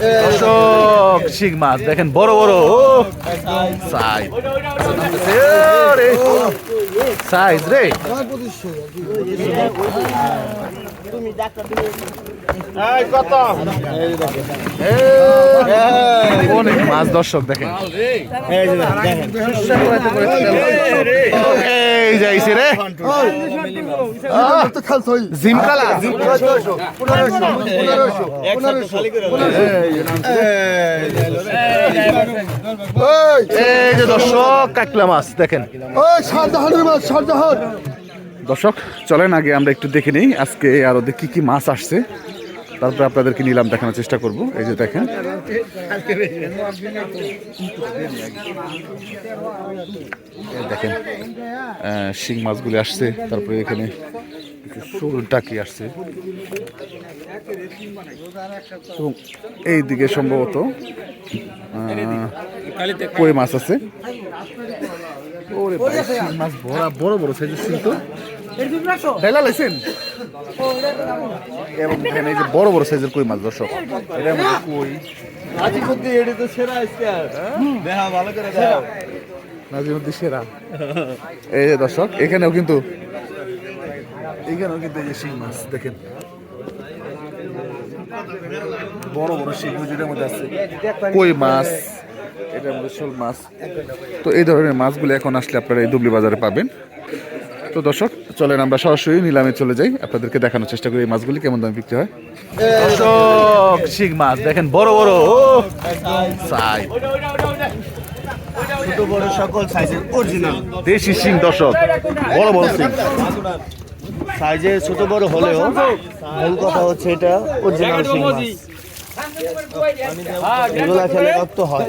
দর্শক শিং মাছ দেখেন বড় বড় সাইজ সাইজ রে। অনেক মাছ দর্শক দেখেন। এই যাইছে রে। জিমকালা এই যে দর্শক কাকলা মাছ দেখেন। দর্শক চলেন আগে আমরা একটু দেখে নিই আজকে আরও কি কি মাছ আসছে। তারপরে আপনাদেরকে নিলাম, দেখানোর চেষ্টা করব। এই যে দেখেন। দেখেন শিং মাছগুলি আসছে, তারপরে এখানে শোল টাকি আসছে। এবং এই দিকে সম্ভবত কই মাছ আছে? মাছ বড় বড় বড় সাইজের শিং তো। ঢেলা লাইছেন এবং এখানে যে বড় বড় সাইজের কই মাছ দর্শক? এটার মধ্যে কই? নাজিমুদ্দিন সেরা। এই যে দর্শক এখানেও কিন্তু এখানেও কিন্তু এই যে শিং মাছ দেখেন। বড় বড় শিং যেটার মধ্যে আছে। কই মাছ? এটার মধ্যে শোল মাছ। তো এই ধরনের মাছগুলো এখন আসলে আপনারা এই দুবলি বাজারে পাবেন। তো দর্শক চলেন আমরা সরাসরি নিলামে চলে যাই। আপনাদেরকে দেখানোর চেষ্টা করি এই মাছগুলি কেমন দামে বিক্রি হয়। দর্শক শিং মাছ দেখেন বড় বড় সাইজ। ছোট বড় সকল সাইজের অরিজিনাল দেশি শিং দর্শক বড় বড় শিং। সাইজে ছোট বড় হলেও মূল কথা হচ্ছে এটা অরিজিনাল শিং মাছ। এগুলা খেলে রক্ত হয়।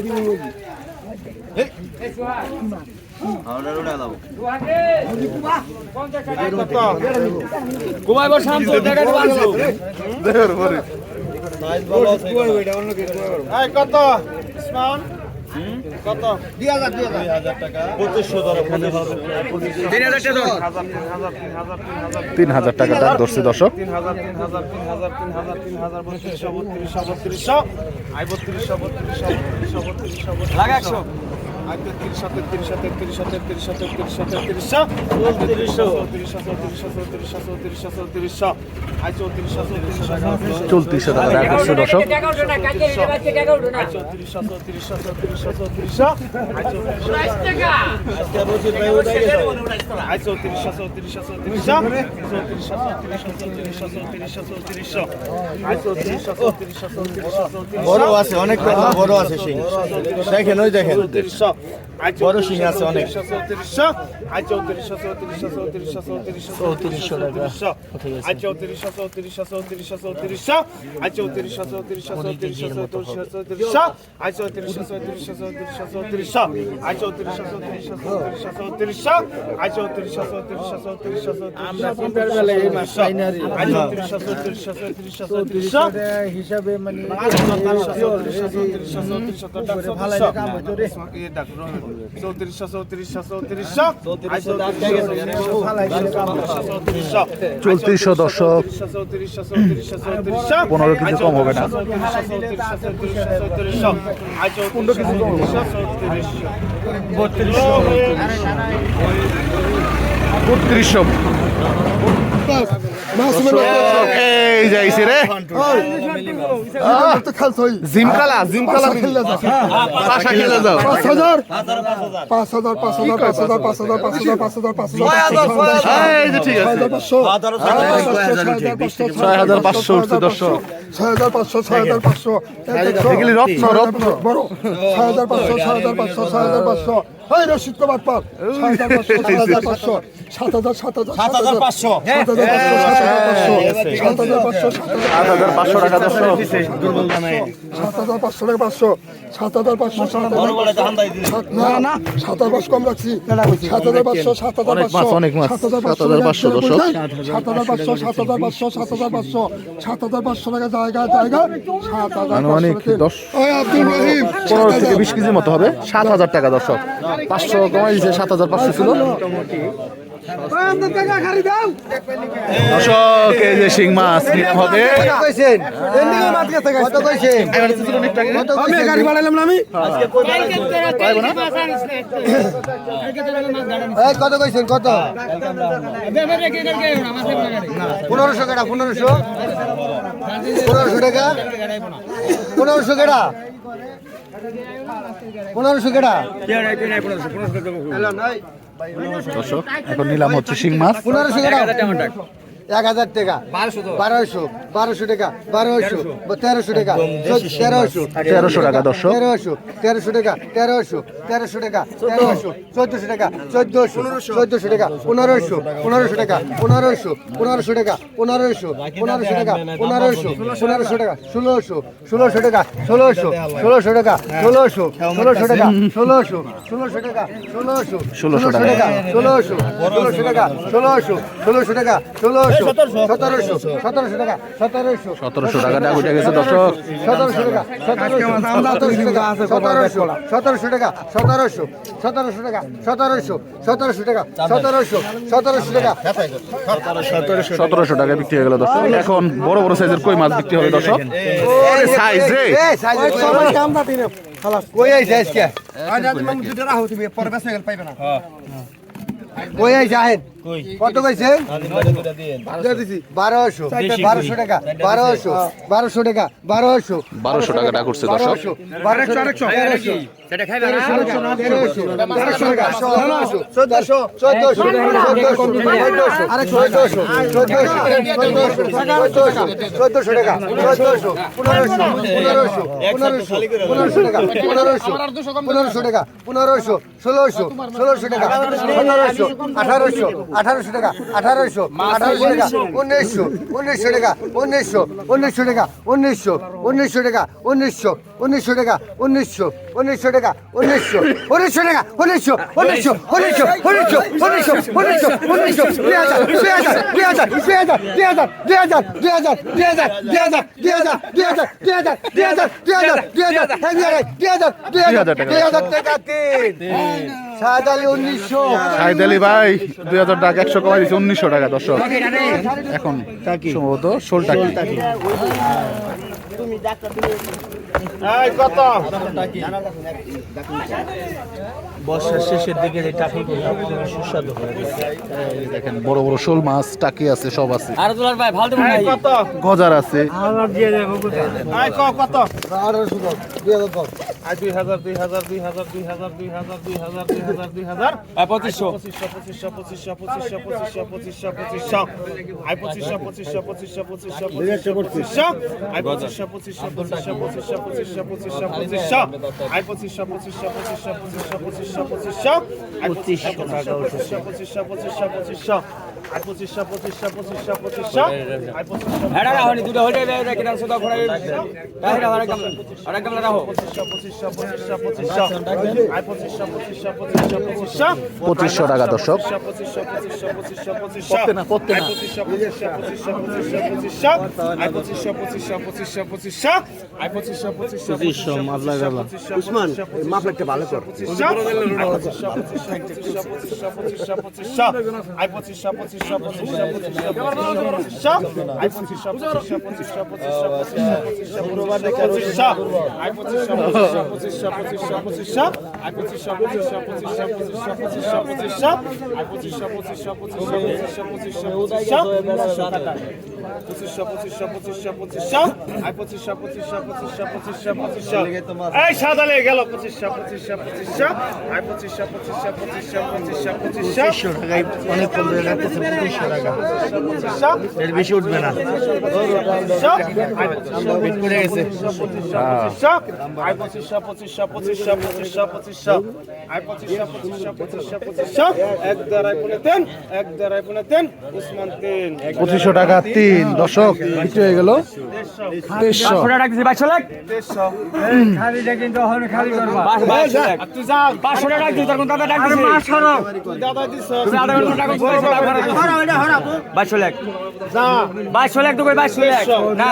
পঁচিশশো ধরো তিন হাজার টাকা দাম ধরছে দর্শক তিন হাজার তিন হাজার তিন হাজার তিন হাজার তিন হাজার বত্রিশশো বত্রিশশো বত্রিশশো আই বত্রিশশো বত্রিশশো বত্রিশশো বত্রিশশো বত্রিশশো আই তেত্রিশশো তেত্রিশশো চৌত্রিশশো চৌত্রিশশো বড় আছে অনেক বড় আছে শিং দেখেন ওই দেখেন চৌত্রিশশো Yeah. বড় শিং আছে অনেক চৌত্রিশশো টাকা হিসাবে মানে চৌত্রিশশো চৌত্রিশশো চৌত্রিশশো চৌত্রিশশো দর্শক চৌত্রিশশো চৌত্রিশশো চৌত্রিশশো পনেরো কিছু কম হবে না বত্রিশশো এই যাইছে রে জিমকালা জিমকালা পাশা খেলে যাও পাঁচ হাজার পাঁচ হাজার পাঁচ হাজার পাঁচ হাজার পাঁচ হাজার পাঁচ হাজার পাঁচ হাজার পাঁচ হাজার এই যে ঠিক আছে ছয় হাজার পাঁচশো উঠছে দর্শক ছয় হাজার পাঁচশো ছয় হাজার পাঁচশো রত্ন রত্ন বড় ছয় হাজার পাঁচশো ছয় হাজার পাঁচশো ছয় হাজার পাঁচশো ওই রশিদ কুমার পাল সাত হাজার পাঁচশো সাত হাজার সাত হাজার পাঁচশো সাত হাজার পাঁচশো সাত হাজার পাঁচশো সাত হাজার পাঁচশো সাত হাজার পাঁচশো টাকা পাঁচশো সাত হাজার পাঁচশো টাকা পাঁচশো সাত হাজার পাঁচশো না না সাত হাজার পাঁচশো কম রাখছি সাত হাজার পাঁচশো সাত হাজার পাঁচশো সাত হাজার পাঁচশো দশ সাত হাজার পাঁচশো সাত হাজার পাঁচশো সাত হাজার পাঁচশো সাত হাজার পাঁচশো টাকা জায়গা জায়গা সাত হাজার অনেক দশ পনেরো থেকে বিশ কেজির মতো হবে সাত হাজার টাকা দশ পাঁচশো কমাই দিয়েছে সাত হাজার পাঁচশো ছিল। দর্শক এই যে শিং মাছ নিলাম হবে। কত কইছেন গাড়ি বাড়াইলাম না আমি কত কইছেন কত পনেরোশো টাকা পনেরোশো পনেরোশো টাকা পনেরোশো টাকা পনেরোশো টাকা দর্শক এখন নিলাম হচ্ছে শিং মাছ। পনেরোশো টাকা এক হাজার টাকা বারোশো বারোশো টাকা বারোশো তেরোশো টাকা তেরোশো তেরোশো টাকা দর্শক তেরোশো তেরোশো টাকা তেরোশো তেরোশো টাকা তেরোশো চোদ্দশো টাকা চোদ্দশো চোদ্দশো টাকা পনেরোশো পনেরোশো টাকা পনেরোশো পনেরোশো টাকা পনেরোশো পনেরোশো টাকা পনেরোশো পনেরোশো টাকা ষোলোশো ষোলোশো টাকা ষোলোশো ষোলোশো টাকা ষোলোশো ষোলোশো টাকা ষোলোশো ষোলোশো টাকা ষোলোশো ষোলোশো টাকা। ষোলোশো ষোলোশো টাকা ষোলোশো ষোলোশো টাকা ষোলোশো সতেরোশো। সতেরোশো। টাকা সতেরোশো। সতেরোশো টাকা ডাক উঠে গেছে দর্শক। সতেরোশো টাকা সতেরোশো টাকা সতেরোশো সতেরোশো টাকা সতেরোশো সতেরোশো টাকা সতেরোশো সতেরোশো টাকা সতেরোশো সতেরোশো টাকা। বিক্রি হয়ে গেল দর্শক। এখন বড় বড় সাইজের কই মাছ বিক্রি হবে দর্শক? ওরে সাইজ রে কই আইছে আজকে কই আইছে আহেন কত কইছে বারোশো। বারোশো টাকা বারোশো বারোশো টাকা বারোশো। বারোশো টাকা বারোশো বারোশো তেরোশো চোদ্দশো টাকা পনেরোশো পনেরোশো পনেরোশো পনেরোশো টাকা পনেরোশো পনেরোশো টাকা পনেরোশো ষোলোশো ষোলোশো টাকা সতেরোশো আঠারোশো আঠারোশো টাকা, আঠারোশো আঠারোশো টাকা, উনিশশো উনিশশো টাকা, উনিশশো উনিশশো টাকা, উনিশশো উনিশশো টাকা, উনিশশো। উনিশশো টাকা উনিশশো উনিশশো টাকা উনিশশো উনিশশো টাকা উনিশশো উনিশশো উনিশশো উনিশশো উনিশশো উনিশশো উনিশশো দুই হাজার দুই হাজার দুই হাজার দুই হাজার দুই হাজার দুই হাজার দুই হাজার দুই হাজার দুই হাজার দুই হাজার দুই হাজার দুই হাজার দুই হাজার দুই হাজার দুই হাজার দুই হাজার দুই হাজার দুই হাজার টাকা তিন সাত আলী উনিশশো সাইদ আলী ভাই দুই হাজার টাকা একশো কমাই দিচ্ছে উনিশশো টাকা দর্শক এখন সম্ভবত ষোল টাকা এই কত বর্ষার শেষের দিকে এই টাকিগুলো সুস্বাদু দেখেন বড় বড় শোল মাছ টাকি আছে সব আছে। আর দুলার ভাই ভালো এই কত? গজার আছে। এই ক কত? আঠারোশো দশ দুই হাজার দশ আই দুই হাজার দুই হাজার দুই হাজার দুই হাজার দুই হাজার দুই হাজার দুই হাজার দুই হাজার পঁচিশশো পঁচিশশো পঁচিশশো পঁচিশশো পঁচিশশো পঁচিশশো পঁচিশশো পঁচিশশো আই পঁচিশশো পঁচিশশো পঁচিশশো পঁচিশশো পঁচিশশো পঁচিশশো আই পঁচিশশো পঁচিশশো পঁচিশশো পঁচিশশো পঁচিশশো পঁচিশশো পঁচিশশো আই পঁচিশশো পঁচিশশো পঁচিশশো পঁচিশশো পঁচিশশো পঁচিশশো আই পঁচিশশো পঁচিশশো পঁচিশশো পঁচিশশো পঁচিশশো আই পঁচিশশো পঁচিশশো পঁচিশশো পঁচিশশো আই পঁচিশশো হেডা রাখো নি দুটো হলে কিনা সুদা হেডা আরেকদম আরেকদম রাখো পঁচিশশো পঁচিশশো পঁচিশশো পঁচিশশো টাকা দর্শক। পঁচিশশো পঁচিশশো পঁচিশশো পঁচিশশো পঁচিশশো পঁচিশশো পঁচিশশো আর পঁচিশশো পঁচিশশো পঁচিশশো পঁচিশশো পঁচিশশো পঁচিশশো আর পঁচিশশো পঁচিশশো পঁচিশশো পঁচিশশো পঁচিশশো পঁচিশশো টাকা পঁচিশশো পঁচিশশো পঁচিশশো পঁচিশশো আর পঁচিশশো পঁচিশশো পঁচিশশো পঁচিশশো পঁচিশশো এই সাদা লেগে গেল পঁচিশশো পঁচিশশো পঁচিশশো আর পঁচিশশো পঁচিশশো পঁচিশশো পঁচিশশো পঁচিশশো টাকায় অনেক কম রেট আছে পঁচিশশো টাকা এর বেশি উঠবে না আর পঁচিশশো পঁচিশশো পঁচিশশো পঁচিশশো আর পঁচিশশো পঁচিশশো পঁচিশশো পঁচিশশো পঁচিশশো আই পঁচিশশো পঁচিশশো পঁচিশশো পঁচিশশো। এক দেড়াই পুনে তিন এক দেড়াই পুনে তিন উসমান তিন। পঁচিশশো টাকা তিন। দশক বিক্রি হয়ে গেল। বাইশশো লাখ? দেড়শো। বাস বাইশশো লাখ তুই যা। পাঁচশো টাকা দাদা তুই দাদা দিস বাইশশো লাখ। যা। বাইশশো লাখ তো কই বাইশশো লাখ? না।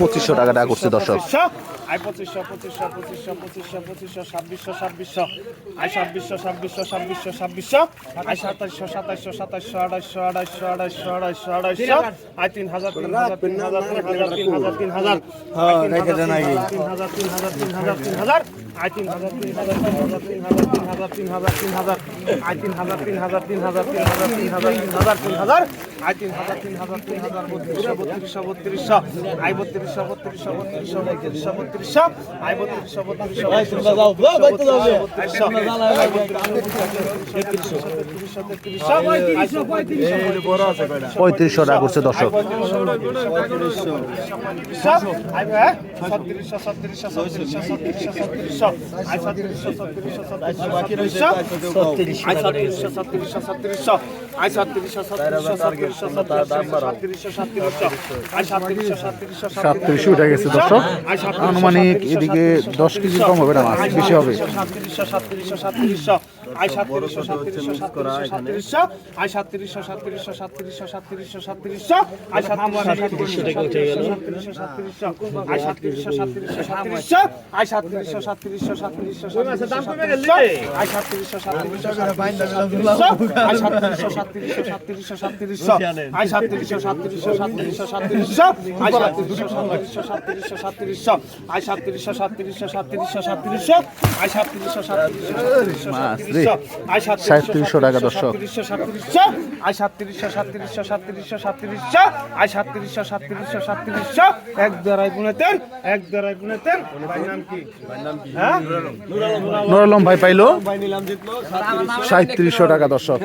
পঁচিশশো টাকা টাকা করছে দর্শক পঁচিশশো পঁচিশশো পঁচিশশো পঁচিশশো পঁচিশশো ছাব্বিশশো ছাব্বিশশো আই ছাব্বিশশো ছাব্বিশশো ছাব্বিশশো ছাব্বিশশো আই সাতাইশশো সাতাইশশো সাতাইশশো আড়াইশো আড়াইশো আড়াইশো আড়াইশো আড়াইশো আই তিন হাজার তিন হাজার তিন হাজার তিন হাজার তিন হাজার তিন হাজার তিন হাজার তিন হাজার তিন হাজার তিন হাজার আই তিন হাজার তিন হাজার তিন হাজার তিন হাজার তিন হাজার তিন হাজার তিন হাজার আই তিন হাজার তিন হাজার তিন হাজার তিন হাজার তিন হাজার তিন হাজার তিন হাজার আই তিন হাজার তিন হাজার তিন হাজার বত্রিশশো বত্রিশশো বত্রিশশো আই বত্রিশশো বত্রিশশো বত্রিশশো বত্রিশশো বত্রিশশো আই বত্রিশশো বত্রিশশো বত্রিশশো বত্রিশশো আই বত্রিশশো তেত্রিশশো তেত্রিশশো পঁয়ত্রিশশো টাকা করছে দর্শক সাতত্রিশশো উঠে গেছে দর্শক আনুমানিক এদিকে দশ কেজি কম হবে না বেশি হবে সাতত্রিশশো সাতত্রিশশো সাতত্রিশশো আই সাতত্রিশশো সাতত্রিশশো সাতত্রিশশো আই সাতত্রিশশো সাতত্রিশশো সাতত্রিশশো সাতত্রিশশো সাতত্রিশশো আই সাতত্রিশশো সাতত্রিশশো আই সাতত্রিশশো সাতত্রিশশো সাতত্রিশশো আই সাতত্রিশশো সাতত্রিশশো সাতত্রিশশো সাতত্রিশশো আই সাতত্রিশশো সাতত্রিশশো সাতত্রিশশো সাতত্রিশশো সাতত্রিশশো আই সাতত্রিশশো সাতত্রিশশো সাতত্রিশশো সাতত্রিশশো আই সাতত্রিশশো সাতত্রিশশো সাতত্রিশশো সাতত্রিশশো আই সাতত্রিশশো সাতত্রিশশো সাতত্রিশশো সাতত্রিশশো আই সাতত্রিশশো সাতত্রিশশো কেজি সাঁত্রিশশো টাকা দর্শক। আই সাতত্রিশশো সাতত্রিশশো সাতত্রিশশো আই সাতত্রিশশো এক এক টাকা দর্শক।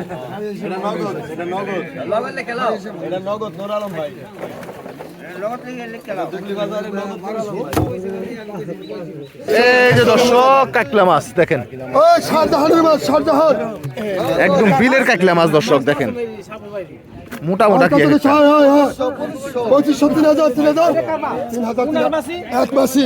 এই যে দর্শক কাকলা মাছ দেখেন একদম বিলের কাকলা মাছ দর্শক দেখেন মোটা মোটা কি। হয় হয় হয় হাজার তিন হাজার তিন হাজার তিন হাজার এক মাসি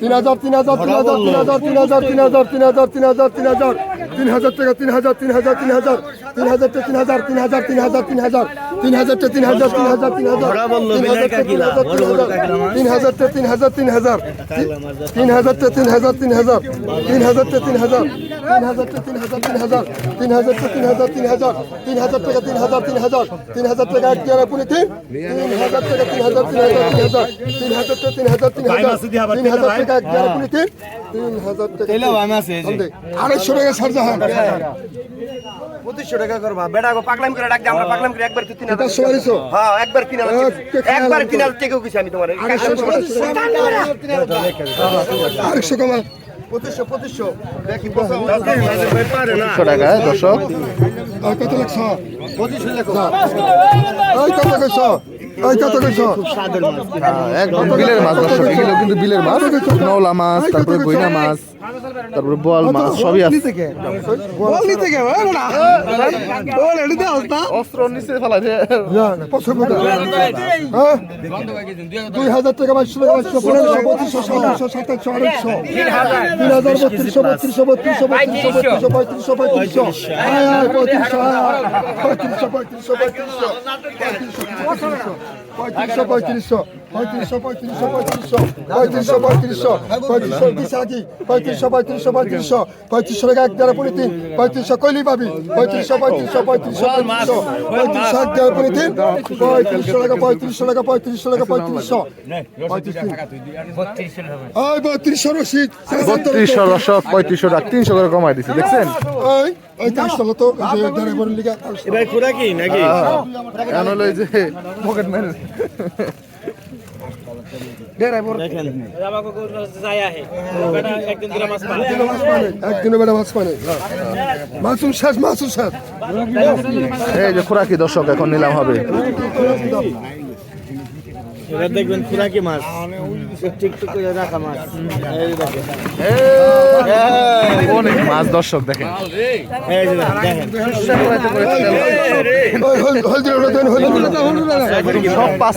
তিন হাজার তিন হাজার তিন হাজার তিন হাজার তিন হাজার তিন হাজার তিন হাজার তিন হাজার তিন হাজার তিন হাজার টাকা তিন হাজার তিন হাজার তিন হাজার তিন হাজার তিন হাজার তিন হাজার তিন হাজার তিন হাজার তিন হাজার তিন হাজারটা তিন হাজার তিন হাজার তিন হাজার তিন হাজার তিন হাজার তিন হাজারটা তিন হাজার তিন হাজার তিন হাজারটা তিন হাজার তিন হাজারটা তিন হাজার তিন হাজার তিন হাজারটা তিন হাজার তিন হাজার তিন হাজার টাকা তিন হাজার তিন হাজার তিন হাজার টাকা এক জায়গায় পুনে তিন। তিন হাজার টাকা তিন হাজার তিন হাজার তিন হাজার তিন হাজারটা তিন হাজার তিন হাজার তিন হাজার টাকা এক জায়গায় পুনে তিন। তিন হাজার টাকা আড়াইশো টাকা সারজাহান পঁচিশশো টাকা করবা। বেটা গো পাকলাম করে ডাক দে আমরা পাকলাম করে একবার তিন হাজার হ্যাঁ একবার তিন হাজার ওকে, একবার তিন হাজার টেকেও গেছি আমি তোমার? আড়াইশো কমা। পঁচিশশো পঁচিশশো। দেখি একশো টাকা দর্শক। কত লাগছ? ওই কত কইছ ওই কত কইছ হ্যাঁ, একদম। বিলের মাছ দর্শক এগুলো কিন্তু বিলের মাছ। নওলা মাছ তারপরে গইনা মাছ। তারপরে বোয়াল মাছ সবই আছে অস্ত্র নিচে ফেলা যায় না না পছন্দ হ্যাঁ দুই হাজার টাকা বাইশশো টাকা বাইশশো পনেরোশো পঁচিশশো সাতাশশো সাতাশশো আড়াইশো তিন হাজার বত্রিশশো বত্রিশশো বত্রিশশো বত্রিশশো বত্রিশশো পঁয়ত্রিশশো পঁয়ত্রিশশো আয় আয় পঁয়ত্রিশশো পঁয়ত্রিশশো পঁয়ত্রিশশো পঁয়ত্রিশশো পঁয়ত্রিশশো পঁয়ত্রিশশো পঁয়ত্রিশশো পঁয়ত্রিশশো পঁয়ত্রিশশো পঁয়ত্রিশশো পঁয়ত্রিশশো পঁয়ত্রিশশো দিশা কি পঁয়ত্রিশশো পঁয়ত্রিশশো পঁয়ত্রিশশো। পঁয়ত্রিশশো টাকা এক দেড় পুনে তিন পঁয়ত্রিশশো কইলি পাবি। পঁয়ত্রিশশো পঁয়ত্রিশশো পঁয়ত্রিশশো পঁয়ত্রিশশো। পঁয়ত্রিশশো এক দেড় পুনে তিন পঁয়ত্রিশশো টাকা পঁয়ত্রিশশো টাকা পঁয়ত্রিশশো টাকা পঁয়ত্রিশশো। ওই বত্রিশশো রশিদ বত্রিশশো দর্শক পঁয়ত্রিশশো টাকা তিনশো করে কমাই দিচ্ছে দেখছেন? ওই ওই তো ওই যে নাকি? এখন হলো পকেট ম্যান একদিনে বেড়া মাছ পানে। মাসুম শেষ মাসুম শেষ। এই যে খোরাকি দর্শক এখন নিলাম হবে। এবার দেখবেন খুরাকি মাছ। একটু একটু করে রাখা মাছ। অনেক মাছ দর্শক দেখেন। দেখেন সব পাঁচ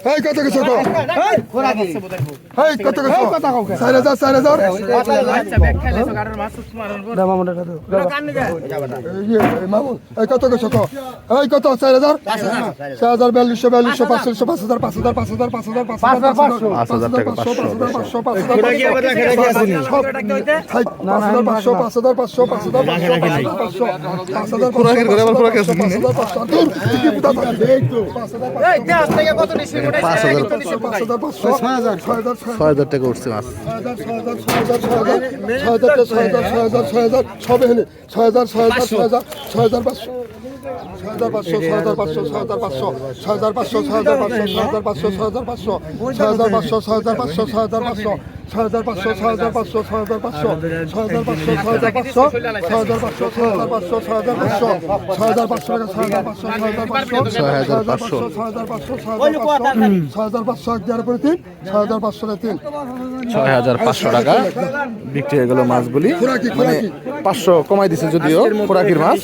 এই কত কিছু কো এই ঘোরা দিছে বোধহয় এই কত কিছু কত কও 4000 4000 দাম আমরা কত এই কত কিছু কো এই কত 4000 4000 4200 4200 5000 5000 5000 5000 5000 5000 5000 টাকা 5000 500 5000 ঘোরা কি আবার রাখা রাখি আছে সব টাকা হইতে 5000 500 পাঁচ হাজার ছয় হাজার টাকা উঠছে মাছ ছয় হাজার ছয় হাজার ছয় হাজার ছয় হাজার ছয় হাজার ছয় হাজার ছয় হাজার ছয় হাজার ছয় হাজার পাঁচশো ছয় ছয় ছয় ছয় ছয় ছয় ছয় ছয় ছয় ছয় ছয় ছয় ছয় ছয় ছয় ছয় ছয় ছয় বিক্রি হয়ে গেল মাছগুলি মানে। পাঁচশো কমাই দিছে যদিও খোরাকির মাছ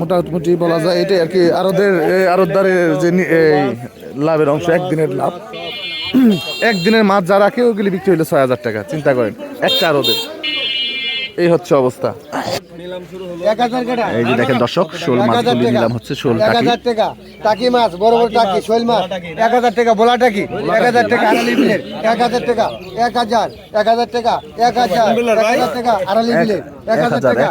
মোটামুটি বলা যায় এটাই আর কি আরদের আরদারের যে লাভের অংশ, একদিনের লাভ। একদিনের মাছ যা রাখে ওগুলি বিক্রি হইল ছয় হাজার টাকা, চিন্তা করেন, একটা আরদের এই হচ্ছে অবস্থা এই যে দেখেন দর্শক শোল মাছগুলি নিলাম হচ্ছে শোল টাকি টাকা টাকি মাছ বড় বড় টাকি শোল মাছ 1000 টাকা বোলা টাকি 1000 টাকা আড়ালি বিলের 1000 টাকা 1000 1000 টাকা 1000 1000 টাকা আড়ালি বিলের 1000 টাকা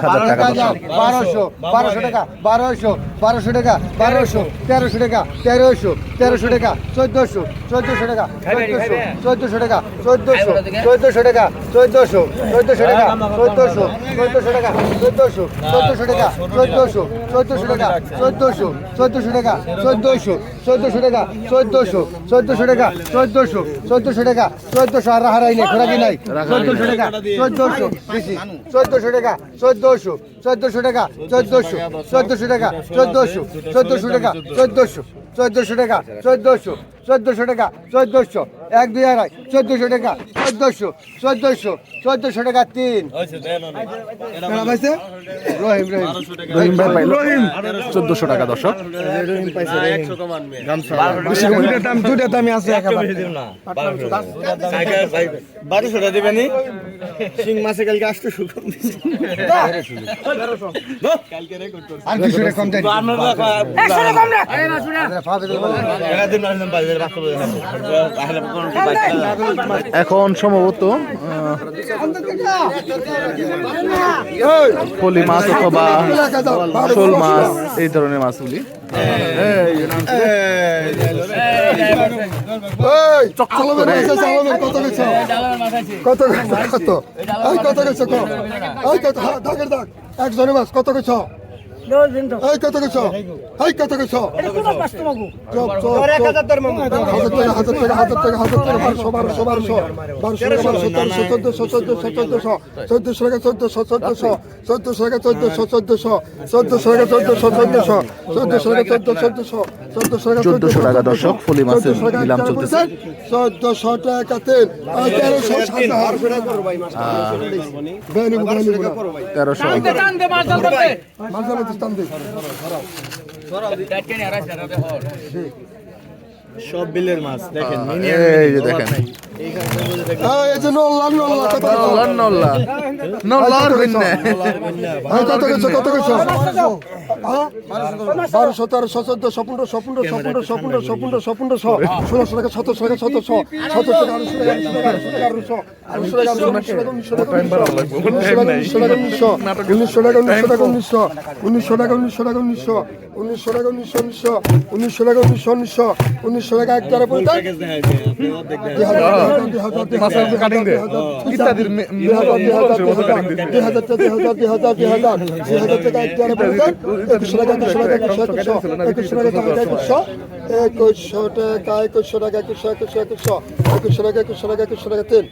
1200 1200 টাকা 1200 1200 টাকা 1200 1300 টাকা 1300 1300 টাকা 1400 1400 টাকা 1400 1400 টাকা 1400 1400 টাকা 1400 1400 টাকা 1400 চোদ্দশো টাকা চোদ্দশো চোদ্দশো টাকা চোদ্দশো চোদ্দশো টাকা চোদ্দশো চোদ্দশো টাকা চোদ্দশো চোদ্দশো টাকা চোদ্দশো চোদ্দশো টাকা চোদ্দশো চোদ্দশো টাকা চোদ্দশো আর হারাই নেই টাকা চোদ্দশো বেশি চোদ্দশো টাকা চোদ্দশো চোদ্দশো টাকা চোদ্দশো টাকা চোদ্দশো চোদ্দশো টাকা চোদ্দশো চোদ্দশো টাকা চোদ্দশো চোদ্দশো টাকা চোদ্দশো এক দুই আড়াই। চোদ্দশো টাকা। চোদ্দশো চোদ্দশো চোদ্দশো টাকা তিন। রহিম রহিম। রহিম ভাই পাইল। চোদ্দশো টাকা দর্শক। দুটা দামি আছে বারোশোটা দেবেনি শিং মাছে কালকে আসতে শুরু আর দুশো টাকা কম এখন সম্ভবত পলি মাছ অথবা শোল মাছ এই ধরনের মাছগুলি কত কত কত কত কত একজনের মাছ কত কিছু এই কত কইছো এই কত কইছো এটা কোন কষ্ট মাগু চপ চপ 1000 দর মামু 1000 টাকা 1000 টাকা 1000 টাকা 1000 টাকা 1200 1200 চোদ্দশো টাকা দর্শক ফুলি মাছের নিলাম চলতেছে চোদ্দশো টাকাতে তেরোশো তেরোশো সব বিলের মাছ দেখেন এই যে দেখেন। নল্লার কত কত? বারোশো তেরোশো চোদ্দশো পনেরোশো পনেরোশো পনেরোশো পনেরোশো পনেরোশো পনেরোশো ষোলোশো টাকা সতেরোশো টাকা সতেরোশো সতেরোশো টাকা উনিশশো টাকা উনিশশো উনিশশো টাকা উনিশশো টাকা উনিশশো উনিশশো টাকা উনিশশো উনিশশো উনিশশো টাকা উনিশশো উনিশশো উনিশশো টাকা এক তেরো পঞ্চাশ দুই হাজার টাকা এক তেরো পঞ্চাশ একুশশো টাকা একুশশো টাকা একুশশো একুশশো টাকা একুশশো টাকা একুশশো টাকা একুশশো একুশশো টাকা তিন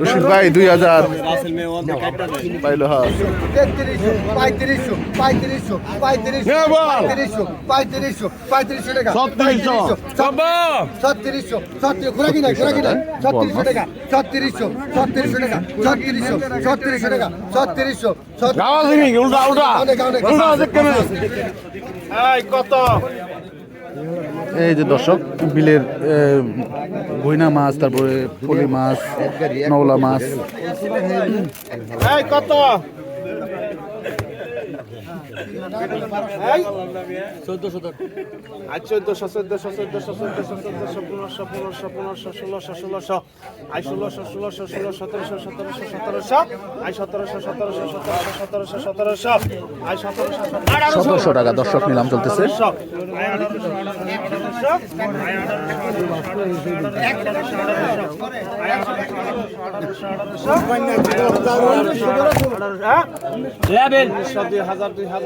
রশিদ ভাই দুই হাজার। পাইল পঁয়ত্রিশশো পঁয়ত্রিশশো হ্যাঁ। পঁয়ত্রিশশো পঁয়ত্রিশশো পঁয়ত্রিশশো টাকা সত্তিরিশশো সত্তিরিশশো সত্তিরিশ ঘোরাকি নাই ঘোরাকি নাই সত্তিরিশশো টাকা সত্তিরিশশো সত্তিরিশশো টাকা সত্তিরিশশো সত্তিরিশশো টাকা সত্তিরিশশো সত্তিরিশশো কত? এই যে দর্শক বিলের গইনা মাছ তারপরে ফলি মাছ নওলা মাছ। কত? সতেরোশো টাকা দর্শক নিলাম চলতেছে দুই হাজার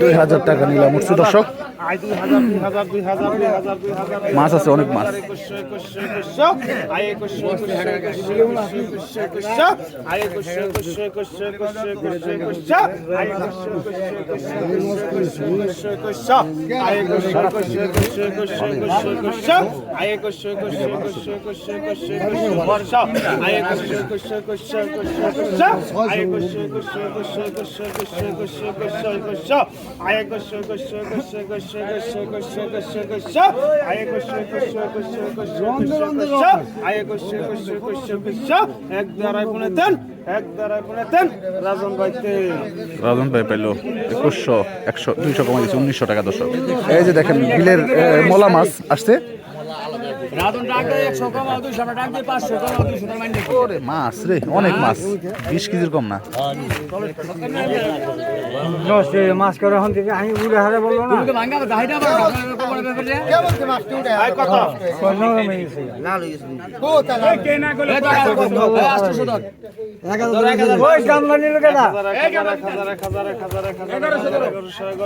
দুই হাজার টাকা নিলাম উঠছে দর্শক। মাছ আছে অনেক মাছ আয় এক এক রাজন ভাই পাইলো একশো, দুইশো কমে গেছে উনিশশো টাকা দর্শক। এই যে দেখেন, বিলের মোলা মাছ আসছে। ওরে মাছ রে অনেক মাছ বিশ কেজির কম না মাছ করে এখন থেকে আমি উড়ে হারে বলব না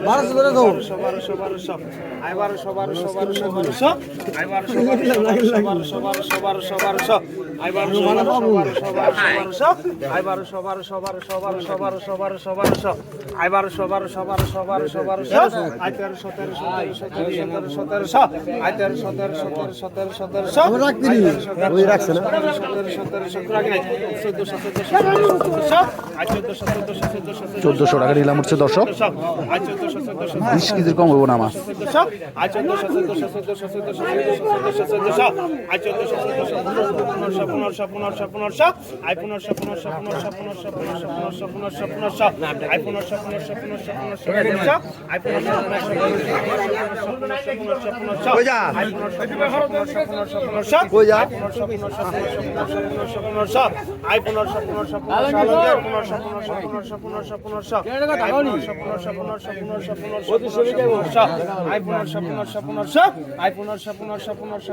বারোশো বারোশো বারোশো বারোশো আই বারোশো বারোশো বারোশো বারোশো আই বারোশো চোদ্দশো টাকা নিলাম হচ্ছে দর্শক বিশ কেজির কম হব না আমার চোদ্দশো আই চোদ্দশো চোদ্দশো পনেরোশো পনেরোশো পনেরোশো পনেরোশো আই পনেরোশো পনেরোশো পনেরোশো পনেরোশো পনেরোশো পনেরোশো পনেরোশো পনেরোশো আই পনেরোশো পনেরোশো পনেরোশো পনেরোশো পনেরোশো আই পনেরোশো পনেরোশো পনেরোশো পনেরোশো পনেরোশো আই পনেরোশো পনেরোশো পনেরোশো পনেরোশো আই পনেরোশো পনেরোশো পনেরোশো পনেরোশো আই পনেরোশো পনেরোশো পনেরোশো পনেরোশো পনেরোশো পনেরোশো পনেরোশো আই পনেরোশো পনেরোশো পনেরোশো পনেরোশো পনেরোশো পনেরোশো আই পনেরোশো পনেরোশো পনেরোশো